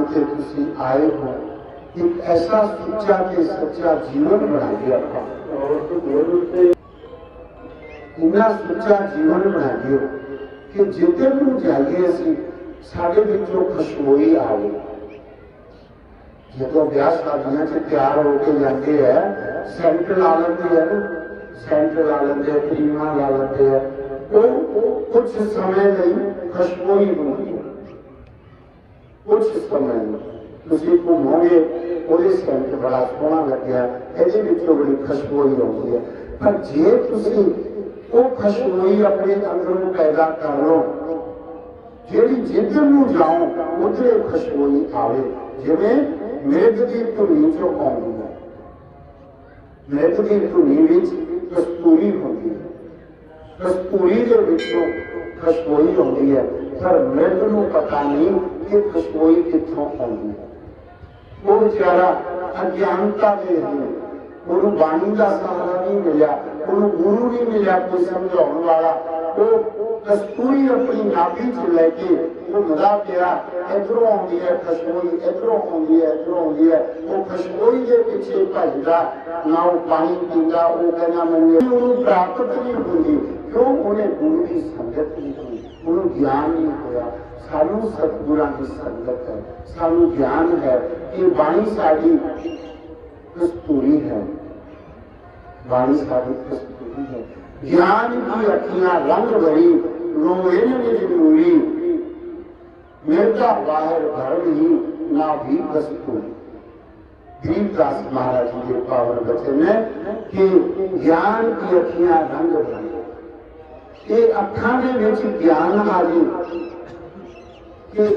ਸਥਾਨ ਤੇ ਤੁਸੀਂ ਆਏ ਹੋ ਇੱਕ ਐਸਾ ਸੁੱਚਾ ਤੇ ਸੱਚਾ ਜੀਵਨ ਬਣਾਈਏ ਆਪਾਂ और गुरु से ਇੰਨਾ ਸੁੱਚਾ ਜੀਵਨ ਬਣਾਈਏ ਕਿ ਜਿੱਧਰ ਨੂੰ ਜਾਈਏ ਅਸੀਂ ਸਾਡੇ ਵਿੱਚੋਂ ਖੁਸ਼ਬੂਈ ਆਵੇ ਜਦੋਂ ਵਿਆਹ ਸ਼ਾਦੀਆਂ 'ਚ ਤਿਆਰ ਹੋ ਕੇ ਜਾਂਦੇ ਆ ਸੈਂਟ ਲਾ ਲੈਂਦੇ ਆ ਨਾ ਸੈਂਟ ਲਾ ਲੈਂਦੇ ਆ ਕਰੀਮਾਂ ਲਾ ਲੈਂਦੇ ਆ ਉਹ ਕੁਝ ਸਮੇਂ ਲਈ ਖੁਸ਼ਬੂਈ ਹੁੰਦੀ ਹੈ ਕੁਝ ਸਮੇਂ ਲਈ ਤੁਸੀਂ ਘੁੰਮੋਗੇ ਉਹਦੇ ਸੈਂਟ ਬੜਾ ਸੋਹਣਾ ਲੱਗਿਆ ਇਹਦੇ ਵਿੱਚੋਂ ਬੜੀ ਖੁਸ਼ਬੂਈ ਆਉਂਦੀ ਹੈ ਪਰ ਜੇ ਤੁਸੀਂ ਉਹ ਖੁਸ਼ਬੂਈ ਆਪਣੇ ਅੰਦਰੋਂ ਪੈਦਾ ਕਰ ਲਓ ਜਿਹੜੀ ਜਿੱਧਰ ਨੂੰ ਜਾਓ ਉਧਰੇ ਖੁਸ਼ਬੂਈ ਆਵੇ ਜਿਵੇਂ ਮਿਰਗ ਦੀ ਧੁਨੀ ਚੋਂ ਆਉਂਦੀ ਹੈ ਮਿਰਗ ਦੀ ਧੁਨੀ ਵਿੱਚ ਕਸਤੂਰੀ ਹੁੰਦੀ ਹੈ ਕਸਤੂਰੀ ਦੇ ਵਿੱਚੋਂ ਖੁਸ਼ਬੂਈ ਆਉਂਦੀ ਹੈ ਪਰ ਮਿਰਗ ਨੂੰ ਪਤਾ ਨਹੀਂ एक तो कोई किथों आवे वो बेचारा अज्ञानता में है। गुरु बाणी का सहारा नहीं मिला, गुरु गुरु नहीं मिला कोई समझाने वाला। वो कस्तूरी अपनी नाभी च लेके वो मज़ा पिया इधरों आती है कस्तूरी इधरों आती है इधरों आती है वो कस्तूरी के पीछे भजदा ना वो पानी पीता, वो कहना मैंने उन्होंने प्राप्त नहीं होती क्यों? उन्हें गुरु की संगत नहीं हुई उन्होंने ज्ञान नहीं होया। ਸਾਨੂੰ ਸਤਿਗੁਰਾਂ ਦੀ ਸੰਗਤ ਹੈ ਸਾਨੂੰ ਗਿਆਨ ਹੈ ਕਿ ਬਾਣੀ ਸਾਡੀ ਕਸਤੂਰੀ ਹੈ ਬਾਣੀ ਸਾਡੀ ਕਸਤੂਰੀ ਹੈ ਗਿਆਨ ਦੀ ਅੱਖੀਆਂ ਰੰਗ ਭਰੀ ਰੋਏ ਨਿਜ ਨੂਰੀ ਮਿਰਦਾ ਬਾਹਰ ਘਰ ਹੀ ਨਾ ਵੀ ਕਸਤੂਰੀ ਗਰੀਬਦਾਸ महाराज जी के पावन वचन है कि ਗਿਆਨ ਦੀ ਅੱਖੀਆਂ ਰੰਗ ਭਰੀ ਇਹ ਅੱਖਾਂ ਦੇ ਵਿੱਚ ਗਿਆਨ ਆ कि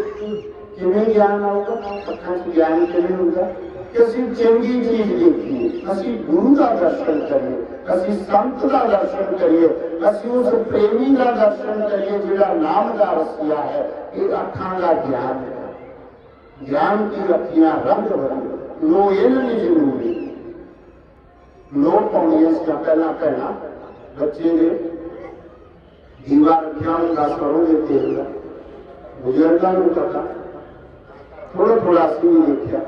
किन्हें ज्ञान होगा पठन ज्ञान के होगा। कि चंगी चीज़ देखिए कसी गुरु का दर्शन करिए, कसी संत का दर्शन करिए, कसी उस प्रेमी का दर्शन करिए जिला नाम का रसिया है। ये अखा का ज्ञान है। ज्ञान की रखियाँ रंग भरी नो एल नहीं ज़रूरी। नो पौड़ियस का पहला पहला। बच्चे ने दीवार ज्ञान का करो देते हैं ਬਜ਼ੁਰਗਾਂ ਨੂੰ ਪਤਾ। ਥੋੜਾ ਥੋੜਾ ਸੀ ਦੇਖਿਆ।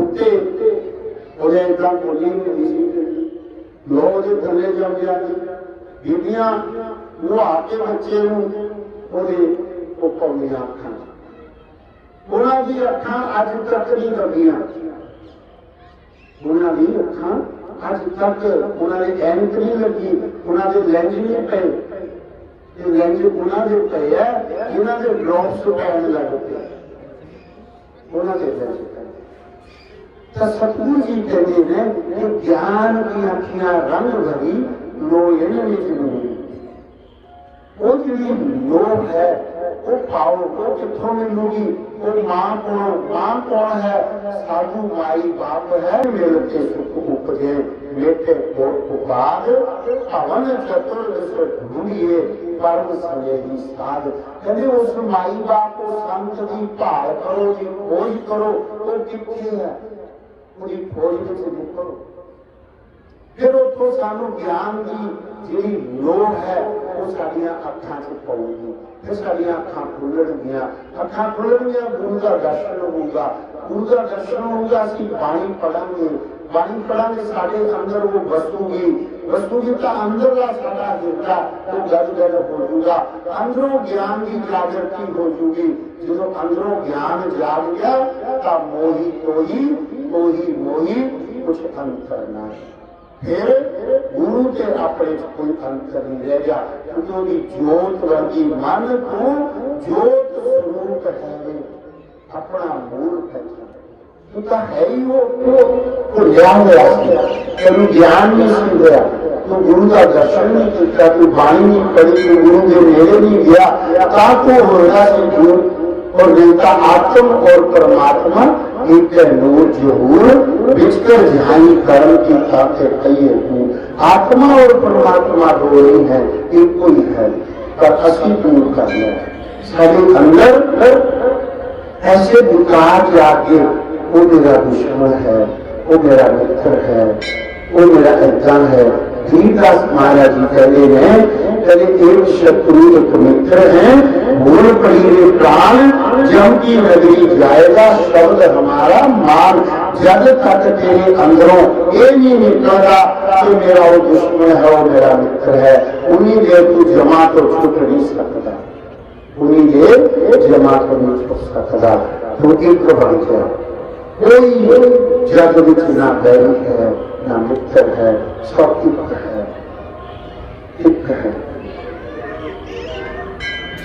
ਉੱਤੇ ਉਹਦੇ ਇਦਾਂ ਕੋਲੀ ਨਹੀਂ ਸੀ। ਲੋਕ ਦੇ ਥੱਲੇ ਜਾ ਗਿਆ ਬੀਬੀਆਂ ਨੁਹਾ ਕੇ ਬੱਚੇ ਨੂੰ ਉਹਦੇ ਉੱਪਰ ਦੀਆਂ ਅੱਖਾਂ ਉਹਨਾਂ ਦੀ ਅੱਖਾਂ ਅੱਜ ਤੱਕ ਨਹੀਂ ਲੱਗੀਆਂ। ਉਹਨਾਂ ਦੀ ਅੱਖਾਂ ਅੱਜ ਤੱਕ ਉਹਨਾਂ ਦੇ ਐਨਕ ਨਹੀਂ ਲੱਗੀ। ਉਹਨਾਂ ਦੇ ਲੈਂਜ ਨਹੀਂ ਪਏ। ਇਹ ਲੈਂਜ ਉਹਨਾਂ ਦੇ ਪਏ ਆ ਇਹਨਾਂ ਦੇ ਡ੍ਰੌਪਸ ਪੈਣ ਲੱਗ ਪਏ। ਉਹਨਾਂ ਦੇ ਲੈਂਜ ਤਾਂ ਸਤਿਗੁਰੂ ਜੀ ਕਹਿੰਦੇ ਨੇ ਕਿ ਗਿਆਨ ਦੀਆਂ ਅੱਖੀਆਂ ਰੰਗ ਭਰੀ ਲੋਏ ਨਹੀਂ ਉਹ ਜਿਹੜੀ ਲੋਭ ਹੈ, ਉਹ ਪਾਓ, ਉਹ ਕਿੱਥੋਂ ਮਿਲੂਗੀ? ਉਹ ਮਾਂ ਕੋਲੋਂ, ਮਾਂ ਕੌਣ ਹੈ। ਸਾਧੂ ਮਾਈ ਬਾਪ ਹੈ, ਮਿਲ ਕੇ ਸੁਖ ਉਪਜੇ ਮੇਟੇ ਕੋਟ ਉਪਾਦ, ਭਵਨ ਚਤੁਰ ਦਿਸ ਢੂੰਢੀਏ ਪਰਮ ਸੰਗੇ ਦੀ ਸਾਧ। ਕਹਿੰਦੇ ਉਸ ਮਾਈ ਬਾਪ ਕੋ ਸੰਤ ਦੀ ਭਾਲ ਕਰੋ, ਜੀ ਖੋਜ ਕਰੋ, ਉਹ ਕਿੱਥੇ ਹੈ? ਉਹਦੀ ਖੋਜ ਵਿੱਚ ਨਿਕਲੋ। ਫਿਰ ਉੱਥੋਂ ਸਾਨੂੰ ਗਿਆਨ ਦੀ ਜਿਹੜੀ ਲੋੜ ਹੈ, ਉਹ ਸਾਡੀਆਂ ਅੱਖਾਂ 'ਚ ਪਊਗੀ। ਫਿਰ ਸਾਡੀਆਂ ਅੱਖਾਂ ਖੁੱਲਣਗੀਆਂ। ਅੱਖਾਂ ਖੁੱਲਣਗੀਆਂ, ਗੁਰੂ ਦਾ ਦਰਸ਼ਨ ਹੋਊਗਾ। ਗੁਰੂ ਦਾ ਦਰਸ਼ਨ ਹੋਊਗਾ, ਅਸੀਂ ਬਾਣੀ ਪੜਾਂਗੇ बाणीपणा ने साढ़े अंदर वो वस्तुगी वस्तुगी का तो अंदर का साढ़ा देवता तो गज गज हो जूगा अंदरों ज्ञान की जागर की हो जूगी जो अंदरों ज्ञान जाग गया का मोही तो ही तो मोही कुछ अंतर ना फिर गुरु के अपने कोई अंतर नहीं रहेगा क्योंकि ज्योत वर्गी मन को ज्योत तो है ही वो तो ज्ञान गया। ज्ञान नहीं सुन गया। गुरु का दर्शन नहीं किया वाणी नहीं पड़ी गुरु के मेरे नहीं गया। और देवता आत्म और परमात्मा एक नूर जहूर बिस्तर कर्म की हूँ। आत्मा और परमात्मा दो ही है, एक ही है। पर दूर करना है। अंदर, ऐसे दुकान जाके वो मेरा दुश्मन है वो मेरा मित्र है वो मेरा इंसान है धीरदास महाराज जी कहते हैं तेरे एक शत्रु एक मित्र है भूल पड़ी प्राण जम की नगरी जाएगा शब्द हमारा मान जब तक तेरे अंदरों ये नहीं निकलेगा कि मेरा वो दुश्मन है वो मेरा मित्र है उन्हीं देर तू जमा तो छूट नहीं सकता उन्हीं देर जमा तो नहीं छूट सकता तू एक बन गया कोई जगवित ना बैरी है। ना मित्र है सब एक है एक है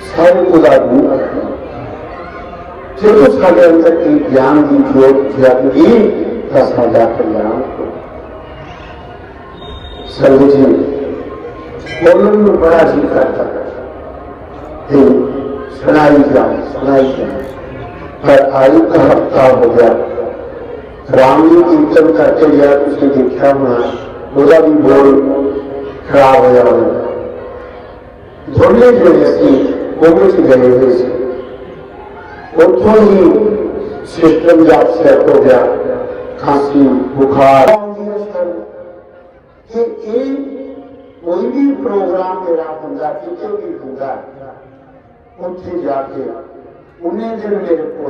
सब उदा दूर है चलो साढ़े तक की ज्ञान की दीजिए जागरी का साझा कल्याण को सर्व जी बोलन में बड़ा जी करता है सुनाई जाए सुनाई जाए पर आयु का हफ़्ता हो गया रामजी कीर्तन करके गया उसने देखा हुआ उसका भी बोल खराब हो जाए धोने की वजह से कोमरे से गए हुए थे। उठो ही सिस्टम जाप से हो गया। खांसी, बुखार। कि ये कोई भी प्रोग्राम मेरा होंगे किसी भी होंगे उठे जाके, उन्हें दिन मेरे को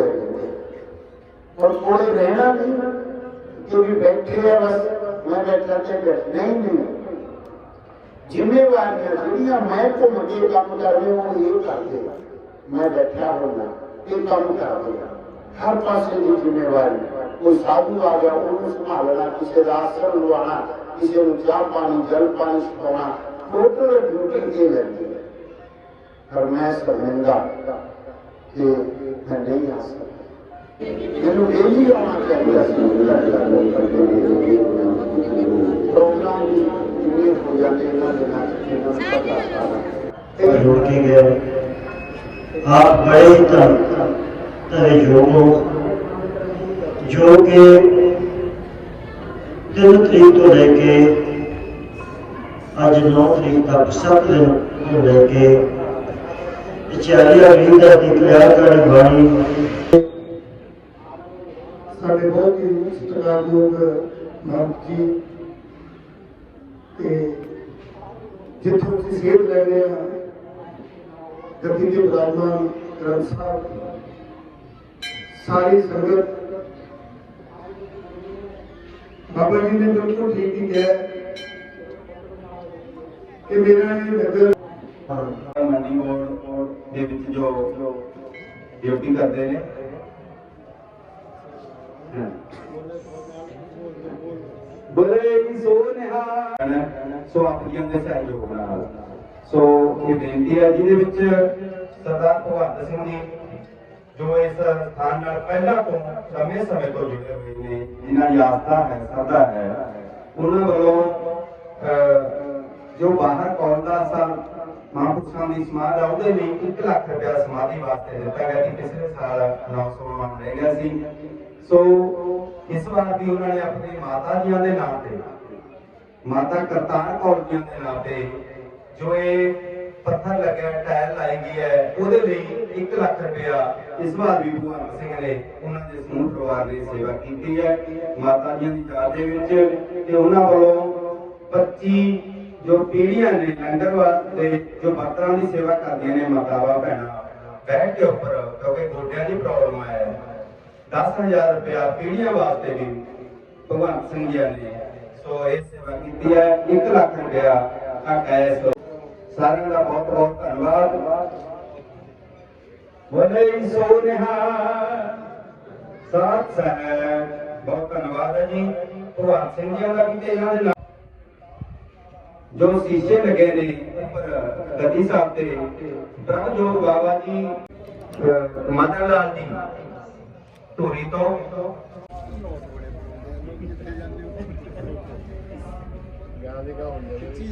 और कोई रहना नहीं। क्योंकि बैठे है बस, मैं बैठा चाहिए नहीं नहीं। जिम्मेवारियाँ दुनिया मैं तो मुझे काम कर रहे हूँ, ये कर देगा मैं बैठा होगा ये काम कर देगा हर पास की जिम्मेवार। कोई साधु आ गया उनको संभालना किसे राशन लुवाना किसे ऊँचा पानी, जल पानी सुखाना टोटल ड्यूटी ये है पर मैं शर्मिंदा कि मैं नहीं आ सकता। ਮੈਨੂੰ ਡੇਲੀ ਆਉਣਾ ਚਾਹੀਦਾ ਸੀ ਪ੍ਰੋਗਰਾਮ ਦੀ ਕਿੰਨੀ ਹੋ ਜਾਂਦੀ ਇਹਨਾਂ ਦੇ ਨਾਲ ਇਹਨਾਂ ਨੂੰ ਪਤਾ ਸਾਰਾ ਇਹ ਰੋੜ ਕੇ ਗਿਆ ਆਪ ਬੜੇ ਤਨ ਤਰੇ ਜੋਗੋ ਜੋ ਕਿ ਦਿਨ ਤਰੀਕ ਤੋਂ ਲੈ ਕੇ ਅੱਜ 9 ਤਰੀਕ ਤੱਕ ਸਭ ਦਿਨ ਤੋਂ ਲੈ ਕੇ 40 ਵੀਰ ਦਾ ਦੀ ਕਿਰਿਆ ਕਰਨ ਵਾਲੀ ਬਹੁਤ ਹੀ ਸਤਿਕਾਰਯੋਗ ਮਹੰਤ ਜੀ ਤੇ ਜਿੱਥੋਂ ਅਸੀਂ ਸੇਧ ਲੈ ਰਹੇ ਹਾਂ ਗੱਦੀ ਦੇ ਬਰਾਬਰ ਗ੍ਰੰਥ ਸਾਹਿਬ ਸਾਰੀ ਸੰਗਤ ਬਾਬਾ ਜੀ ਨੇ ਬਿਲਕੁਲ ਠੀਕ ਹੀ ਕਿਹਾ ਕਿ ਮੇਰਾ ਇਹ ਨਗਰ ਮੰਡੀ ਮੋੜ ਦੇ ਵਿੱਚ ਜੋ ਡਿਊਟੀ ਕਰਦੇ ਨੇ ਬਲੇ ਸੋ ਨਿਹਾਲ ਸੋ ਆਪ ਦੇ ਸਹਿਯੋਗ ਨਾਲ। ਸੋ ਇਹ ਬੇਨਤੀ ਹੈ, ਜਿਹਦੇ ਵਿੱਚ ਸਰਦਾਰ ਭਗਵੰਤ ਸਿੰਘ ਜੀ, ਜੋ ਇਸ ਸਥਾਨ ਨਾਲ ਪਹਿਲਾਂ ਤੋਂ ਸਮੇਂ ਸਮੇਂ ਤੋਂ ਜੁੜੇ ਹੋਏ ਨੇ, ਜਿਨ੍ਹਾਂ ਦੀ ਹੈ ਸਰਦਾ ਹੈ, ਉਹਨਾਂ ਵੱਲੋਂ ਜੋ ਬਾਹਰ ਕੌਲ ਦਾ ਮਹਾਂਪੁਰਸ਼ਾਂ ਦੀ ਸਮਾਧ ਆ, ਉਹਦੇ ਲਈ 1 ਲੱਖ ਰੁਪਇਆ ਸਮਾਧੀ ਵਾਸਤੇ ਦਿੱਤਾ ਗਿਆ ਕਿ ਪਿਛਲੇ ਸਾਲ 900 ਮੰਗ ਰਹਿ ਗਿਆ ਸੀ। ਸੋ ਇਸ ਵਾਰ ਵੀ ਉਹਨਾਂ ਨੇ ਆਪਣੀ ਮਾਤਾ ਜੀਆਂ ਦੇ ਨਾਮ ਤੇ, ਮਾਤਾ ਕਰਤਾਰ ਕੌਰ ਜੀ ਦੇ ਨਾਂ ਤੇ ਜੋ ਇਹ ਪੱਥਰ ਲੱਗਿਆ, ਟਾਇਲ ਲਾਈ ਗਈ ਹੈ, ਉਹਦੇ ਲਈ 1 ਲੱਖ ਰੁਪਇਆ ਇਸ ਵਾਰ ਵੀ ਭਗਵਾਨ ਸਿੰਘ ਨੇ ਉਹਨਾਂ ਦੇ ਸਮੂਹ ਪਰਿਵਾਰ ਨੇ ਸੇਵਾ ਕੀਤੀ ਹੈ ਮਾਤਾ ਜੀ ਦੀ ਯਾਦ ਦੇ ਵਿੱਚ ਤੇ ਉਹਨਾਂ ਵੱਲੋਂ 25 ਜੋ ਪੀੜੀਆਂ ਨੇ ਲੰਗਰ ਵਾਸਤੇ ਜੋ ਮਾਤਰਾ ਦੀ ਸੇਵਾ ਕਰਦੀਆਂ ਨੇ ਮਾਤਾਵਾਂ ਭੈਣਾਂ ਬੈਠ ਕੇ ਉੱਪਰ ਕਿਉਂਕਿ ਗੋਡਿਆਂ ਦੀ ਪ੍ਰੋਬਲਮ ਆਇਆ 10000 ਰੁਪਇਆ ਪੀੜੀਆਂ ਵਾਸਤੇ ਵੀ ਭਗਵੰਤ ਸਿੰਘ ਜੀ ਨੇ ਸੋ ਇਹ ਸੇਵਾ ਕੀਤੀ ਹੈ। 1 ਲੱਖ ਰੁਪਇਆ ਆ ਕੈਸ਼ ਸਾਰਿਆਂ ਦਾ ਬਹੁਤ ਬਹੁਤ ਧੰਨਵਾਦ। ਵਲੇ ਸੋ ਨਿਹਾਲ। ਸਾਥ ਸਹਿ ਬਹੁਤ ਧੰਨਵਾਦ ਹੈ ਜੀ। ਭਗਵੰਤ ਸਿੰਘ ਜੀ ਦਾ ਵੀ ਇਹਨਾਂ ਦੇ ਜੋ ਸ਼ੀਸ਼ੇ ਲੱਗੇ ਨੇ ਉੱਪਰ ਗੱਦੀ ਸਾਹਿਬ ਤੇ ਪ੍ਰਭਜੋਤ ਬਾਬਾ ਜੀ ਅਹ, ਮਦਨ ਲਾਲ ਜੀ। ਧੂਰੀ ਤੋਂ। ਗਾਣੇ ਕਾ ਹੁੰਦੇ ਖਿੱਚੀ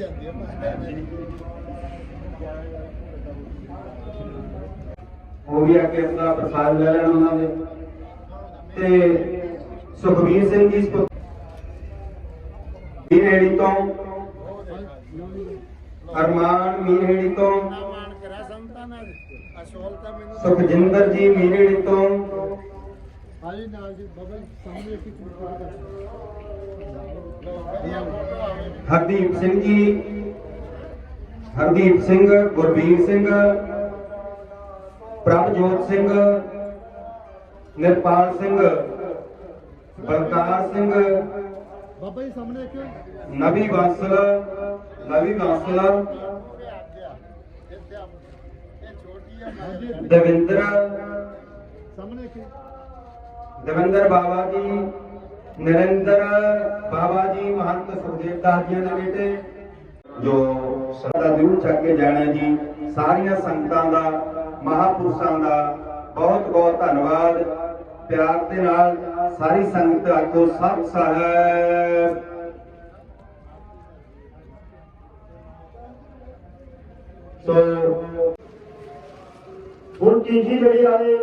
ਪ੍ਰਸਾਦ ਲੈ ਲੈਣ ਉਹਨਾਂ ਦੇ। ਤੇ ਸੁਖਵੀਰ ਸਿੰਘ ਜੀ ਮੀਨੇੜੀ ਤੋਂ ਅਰਮਾਨ ਮੀਨੇੜੀ ਤੋਂ ਸੁਖਜਿੰਦਰ ਜੀ ਮੀਨੇੜੀ ਤੋਂ ਹਰਦੀਪ ਸਿੰਘ ਜੀ ਹਰਦੀਪ ਸਿੰਘ ਗੁਰਵੀਰ ਸਿੰਘ ਪ੍ਰਭਜੋਤ ਸਿੰਘ ਨਿਰਪਾਲ ਸਿੰਘ ਬਲਕਾਰ ਸਿੰਘ ਬਾਬਾ ਜੀ ਸਾਹਮਣੇ ਇੱਕ ਨਵੀ ਬਾਂਸਲ ਨਵੀ ਬਾਂਸਲ ਦਵਿੰਦਰ ਸਾਹਮਣੇ ਇੱਕ ਦਵਿੰਦਰ ਬਾਬਾ ਜੀ, ਨਰਿੰਦਰ ਬਾਬਾ ਜੀ, ਮਹੰਤ ਸੁਖਦੇਵ ਦਾਸ ਜੀ ਦੇ ਬੇਟੇ, ਜੋ ਸਦਾ ਜ਼ਰੂਰ ਚੱਕ ਕੇ ਜਾਣਾ ਜੀ, ਸਾਰੀਆਂ ਸੰਗਤਾਂ ਦਾ, ਮਹਾਪੁਰਸ਼ਾਂ ਦਾ ਬਹੁਤ ਬਹੁਤ ਧੰਨਵਾਦ, ਪਿਆਰ ਦੇ ਨਾਲ ਸਾਰੀ ਸੰਗਤ ਆਖੋ ਸਤ ਸਾਹਿਬ। ਸੋ, ਹੁਣ ਤੀਜੀ ਜਿਹੜੀ ਆਏ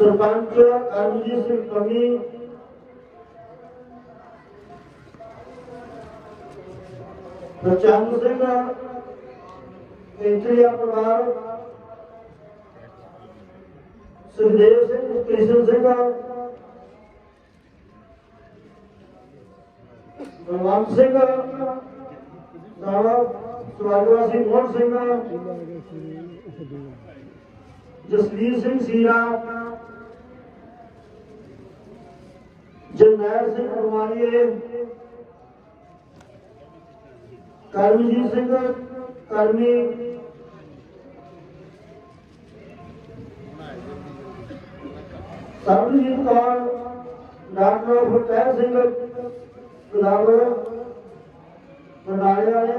सरपंच अरुणजी सिंह कमी प्रचंद सिंह इंद्रिया परिवार सुखदेव सिंह कृष्ण सिंह बलवंत सिंह साहब स्वर्गवासी मोहन सिंह जसवीर सिंह सीरा ਜਰਨੈਲ ਸਿੰਘ ਪਰਵਾਨੀਏ ਕਰਮਜੀਤ ਸਿੰਘ ਕਰਮੀ ਸਰਬਜੀਤ ਕੌਰ ਡਾਕਟਰ ਫਤਿਹ ਸਿੰਘ ਗੁਲਾਬ ਬਰਨਾਲੇ ਵਾਲੇ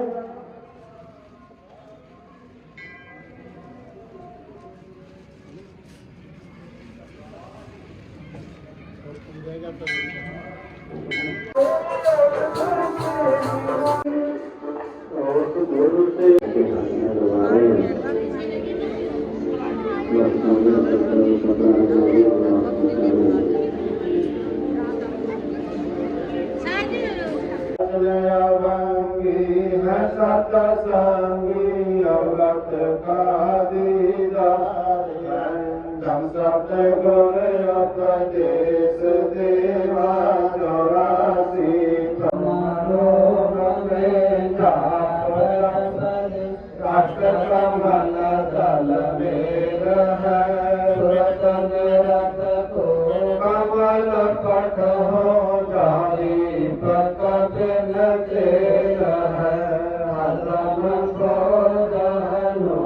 Venga,